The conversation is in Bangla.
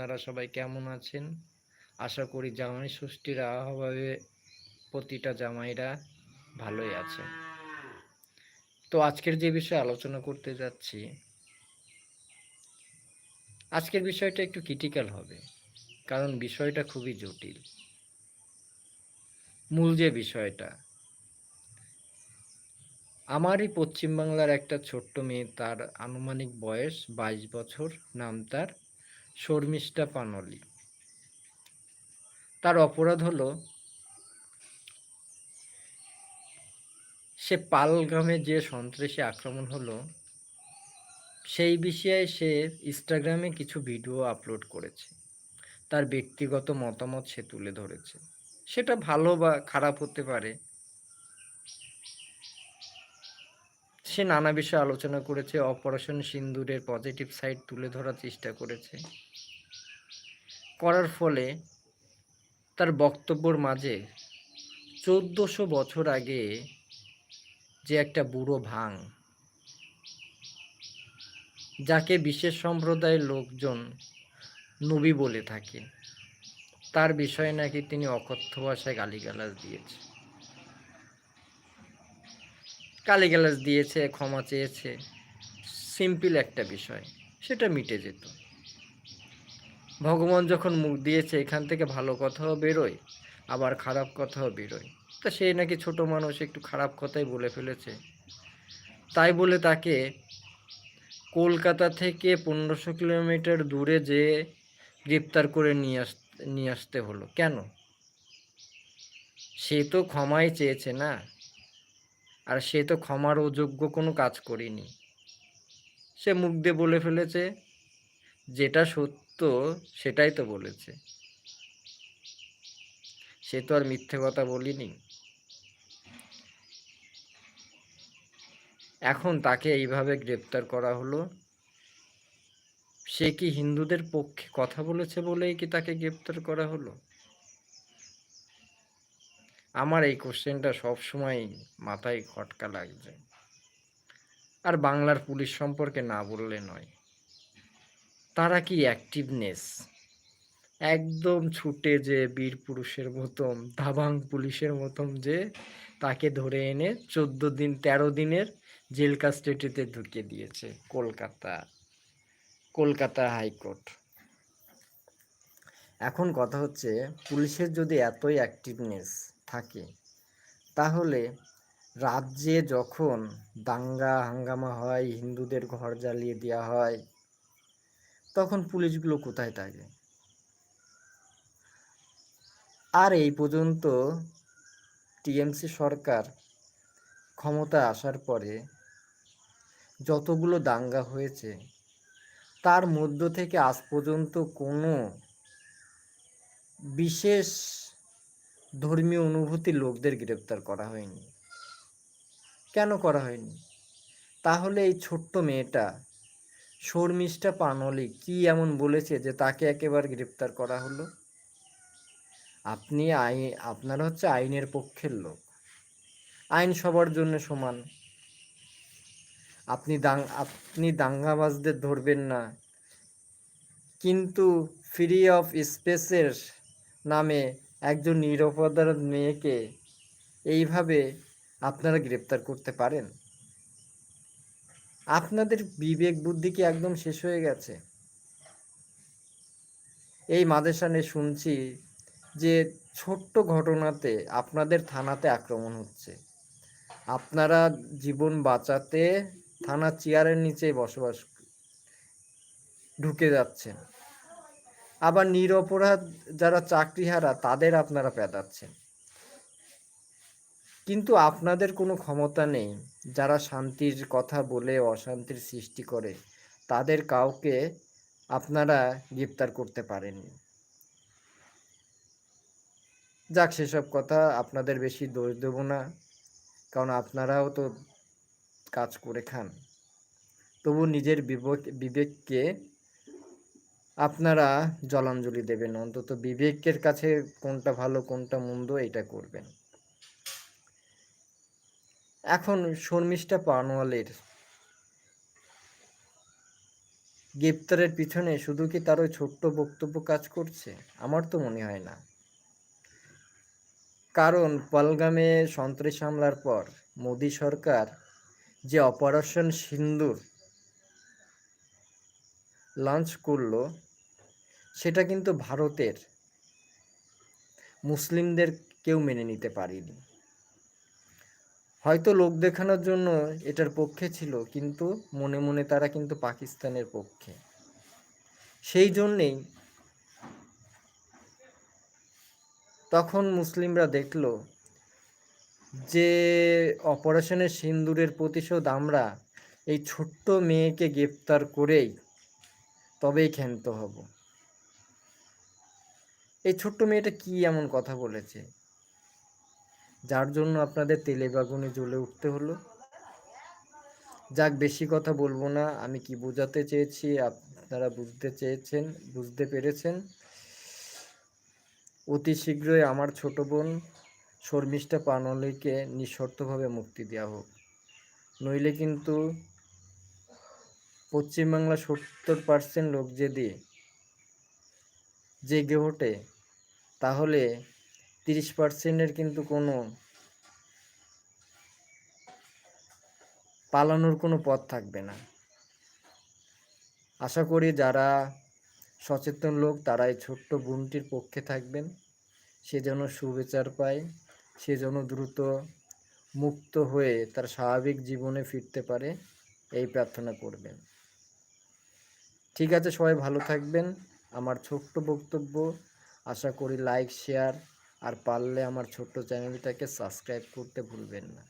আপনারা সবাই কেমন আছেন? আশা করি জামাই ষষ্ঠীর আহ্বাবে প্রতিটা জামাইরা ভালোই আছে। তো আজকের যে বিষয়ে আলোচনা করতে যাচ্ছি, আজকের বিষয়টা একটু ক্রিটিক্যাল হবে, কারণ বিষয়টা খুবই জটিল। মূল যে বিষয়টা, আমারই পশ্চিমবাংলার একটা ছোট্ট মেয়ে, তার আনুমানিক বয়স বাইশ বছর, নাম তার শর্মিষ্ঠা পানলি। তার অপরাধ হলো, সে পালগ্রামে যে সন্ত্রাসী আক্রমণ হলো, সেই বিষয়ে সে ইনস্টাগ্রামে কিছু ভিডিও আপলোড করেছে। তার ব্যক্তিগত মতামত সে তুলে ধরেছে। সেটা ভালো বা খারাপ হতে পারে। সে নানা বিষয়ে আলোচনা করেছে অপারেশন সিন্দুরের পজিটিভ সাইড তুলে ধরার চেষ্টা করেছে। করার ফলে তার বক্তব্যর মাঝে চোদ্দশো বছর আগে যে একটা বুড়ো ভাং যাকে বিশেষ সম্প্রদায়ের লোকজন নবী বলে থাকে, তার বিষয়ে নাকি তিনি অকথ্য ভাষায় গালিগালাজ দিয়েছে। গালিগালাজ দিয়েছে, ক্ষমা চেয়েছে, সিম্পল একটা বিষয়, সেটা মিটে যেত। ভগবান যখন মুখ দিয়েছে, এখান থেকে ভালো কথাও বেরোয়, আবার খারাপ কথাও বেরোয়। তা সে নাকি ছোট মানুষ, একটু খারাপ কথাই বলে ফেলেছে। তাই বলে তাকে কলকাতা থেকে পনেরোশো কিলোমিটার দূরে যে গ্রেপ্তার করে নিয়ে আস, নিয়ে আসতে হলো। কেন? সে তো ক্ষমাই চেয়েছে না। আর সে তো ক্ষমার অযোগ্য কোনো কাজ করেনি। সে মুখ দিয়ে বলে ফেলেছে, যেটা সত্য সেটাই তো বলেছে। সে তো আর মিথ্যে কথা বলিনি। এখন তাকে এইভাবে গ্রেপ্তার করা হলো। সে কি হিন্দুদের পক্ষে কথা বলেছে বলেই কি তাকে গ্রেপ্তার করা হলো? আমার এই কোশ্চেনটা সবসময় মাথায় খটকা লাগছে। আর বাংলার পুলিশ সম্পর্কে না বললে নয়। তারা কি অ্যাক্টিভনেস একদম ছুটে যে বীর পুরুষের মতন, দাবাং পুলিশের মতন যে তাকে ধরে এনে চোদ্দ দিন, তেরো দিনের জেল কাস্টেটিতে ঢুকিয়ে দিয়েছে, কলকাতা কলকাতা হাইকোর্ট এখন কথা হচ্ছে, পুলিশের যদি এতই অ্যাক্টিভনেস থাকে, তাহলে রাজ্যে যখন দাঙ্গা হাঙ্গামা হয়, হিন্দুদের ঘর জ্বালিয়ে দেওয়া হয় তখন পুলিশগুলো কোথায় থাকে? আর এই পর্যন্ত টিএমসি সরকার ক্ষমতা আসার পরে যতগুলো দাঙ্গা হয়েছে, তার মধ্য থেকে আজ পর্যন্ত কোনো বিশেষ ধর্মীয় অনুভূতি লোকদের গ্রেপ্তার করা হয়নি। কেন করা হয়নি? তাহলে এই ছোট্ট মেয়েটা শর্মিষ্ঠা পানলি কি এমন বলেছে যে তাকে একেবারে গ্রেপ্তার করা হলো? আপনি আই আপনারা হচ্ছে আইনের পক্ষের লোক। আইন সবার জন্য সমান। আপনি দাং, আপনি দাঙ্গাবাজদের ধরবেন না। কিন্তু ফ্রি অফ স্পেসের নামে একজন নিরাপদার মেয়েকে এইভাবে আপনারা গ্রেপ্তার করতে পারেন? আপনাদের বিবেক বুদ্ধি কি একদম শেষ হয়ে গেছে? এই মাদেশানে শুনছি যে ছোট্ট ঘটনাতে আপনাদের থানাতে আক্রমণ হচ্ছে। আপনারা জীবন বাঁচাতে থানা চেয়ারের নিচে বসবাস ঢুকে যাচ্ছেন। আবার নিরপরাধ যারা চাকরিহারা তাদের আপনারা পেদাচ্ছেন। কিন্তু আপনাদের কোনো ক্ষমতা নেই। যারা শান্তির কথা বলে অশান্তির সৃষ্টি করে, তাদের কাউকে আপনারা গ্রেপ্তার করতে পারেননি। যাক, সেসব কথা আপনাদের বেশি দোষ দেব না, কারণ আপনারাও তো কাজ করে খান। তবু নিজের বিবেক, বিবেককে আপনারা জলাঞ্জলি দেবেন। অন্তত বিবেকের কাছে কোনটা ভালো, কোনটা মন্দ, এটা করবেন। এখন শর্মিষ্ঠা পানওয়ালের গ্রেপ্তারের পিছনে শুধু কি তার ওই ছোট্ট বক্তব্য কাজ করছে? আমার তো মনে হয় না। কারণ পলগামে সন্ত্রাস হামলার পর মোদী সরকার যে অপারেশন সিন্দুর লঞ্চ করল, সেটা কিন্তু ভারতের মুসলিমদের কেউ মেনে নিতে পারেনি। হয়তো লোক দেখানোর জন্য এটার পক্ষে ছিল, কিন্তু মনে মনে তারা কিন্তু পাকিস্তানের পক্ষে। সেই জন্যেই তখন মুসলিমরা দেখল যে অপারেশনের সিন্দুরের প্রতিশোধ আমরা এই ছোট্ট মেয়েকে গ্রেপ্তার করেই তবেই ক্ষান্ত হব। এই ছোট্ট মেয়েটা কি এমন কথা বলেছে? যার জন্য আপনাদের তেলে বাগুনে জ্বলে উঠতে হলো। যাক, বেশি কথা বলব না। আমি কি বোঝাতে চেয়েছি আপনারা বুঝতে চেয়েছেন, বুঝতে পেরেছেন। অতি শীঘ্রই আমার ছোট বোন শর্মিষ্ঠা পানলিকে নিঃশর্তভাবে মুক্তি দেওয়া হোক। নইলে কিন্তু পশ্চিমবাংলা সত্তর পার্সেন্ট লোক যদি জেগে ওঠে, তাহলে তিরিশ পার্সেন্টের কিন্তু কোনো পালানোর কোনো পথ থাকবে না। আশা করি যারা সচেতন লোক, তারা এই ছোট্ট বোনটির পক্ষে থাকবেন। সে যেন সুবিচার পায়, সে যেন দ্রুত মুক্ত হয়ে তার স্বাভাবিক জীবনে ফিরতে পারে, এই প্রার্থনা করবেন। ঠিক আছে, সবাই ভালো থাকবেন। আমার ছোট্ট বক্তব্য, আশা করি লাইক শেয়ার আর পারলে আমার ছোট্ট চ্যানেলটাকে সাবস্ক্রাইব করতে ভুলবেন না।